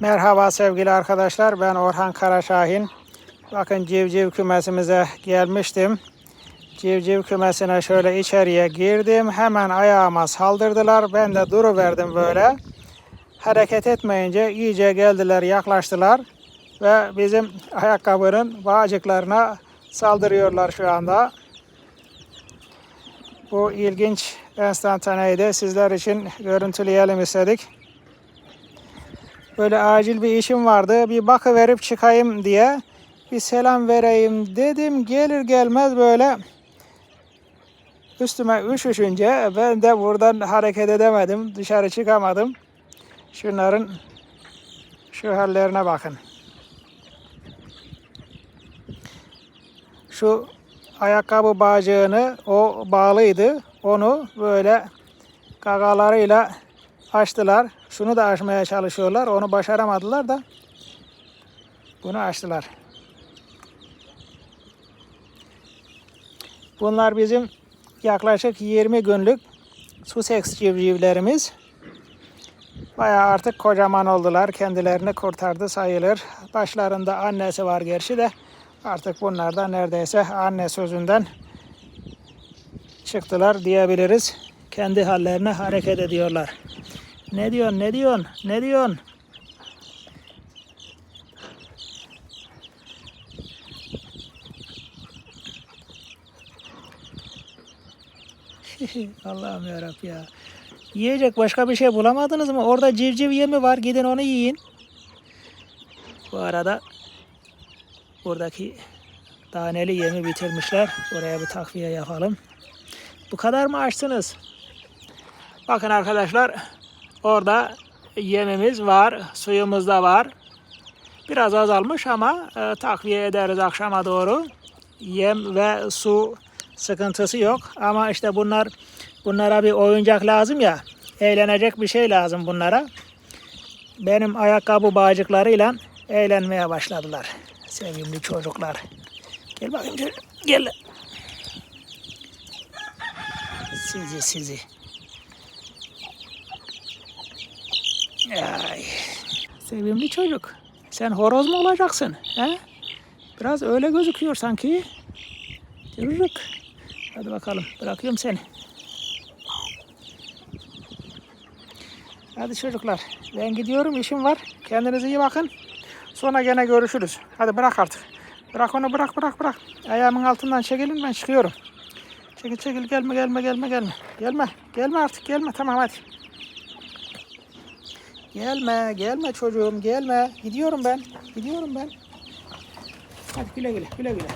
Merhaba sevgili arkadaşlar. Ben Orhan Karaşahin. Bakın civciv kümesimize gelmiştim. Civciv kümesine şöyle içeriye girdim. Hemen ayağıma saldırdılar. Ben de duruverdim böyle. Hareket etmeyince iyice geldiler, yaklaştılar. Ve bizim ayakkabının bağcıklarına saldırıyorlar şu anda. Bu ilginç enstantaneyi de sizler için görüntüleyelim istedik. Böyle acil bir işim vardı. Bir bakıverip çıkayım diye bir selam vereyim dedim. Gelir gelmez böyle üstüme üşüşünce ben de buradan hareket edemedim. Dışarı çıkamadım. Şunların şu hallerine bakın. Şu ayakkabı bağcığını o bağlıydı. Onu böyle gagalarıyla açtılar. Şunu da açmaya çalışıyorlar. Onu başaramadılar da bunu açtılar. Bunlar bizim yaklaşık 20 günlük Sussex civcivlerimiz. Bayağı artık kocaman oldular. Kendilerini kurtardı sayılır. Başlarında annesi var gerçi de artık bunlar da neredeyse anne sözünden çıktılar diyebiliriz. Kendi hallerine hareket ediyorlar. Ne diyorsun? Ne diyorsun? Ne diyorsun? Allah'ım yarabbim ya. Yiyecek başka bir şey bulamadınız mı? Orada civciv yemi var. Gidin onu yiyin. Bu arada buradaki taneli yemi bitirmişler. Oraya bir takviye yapalım. Bu kadar mı açtınız? Bakın arkadaşlar orada yemimiz var. Suyumuz da var. Biraz azalmış ama e, takviye ederiz akşama doğru. Yem ve su sıkıntısı yok. Ama işte bunlar bunlara bir oyuncak lazım ya. Eğlenecek bir şey lazım bunlara. Benim ayakkabı bağcıklarıyla eğlenmeye başladılar. Sevimli çocuklar. Gel bakayım şöyle. Gel. Sizi sizi. Ay. Sevimli çocuk. Sen horoz mu olacaksın? He? Biraz öyle gözüküyor sanki. Yürürük. Hadi bakalım. Bırakıyorum seni. Hadi çocuklar. Ben gidiyorum. işim var. Kendinize iyi bakın. Sonra gene görüşürüz. Hadi bırak artık. Bırak onu bırak bırak bırak. Ayağımın altından çekilin ben çıkıyorum. Çekil çekil gelme gelme gelme gelme. Gelme. Gelme artık gelme tamam hadi. Gelme gelme çocuğum gelme. Gidiyorum ben. Gidiyorum ben. Hadi güle güle güle güle.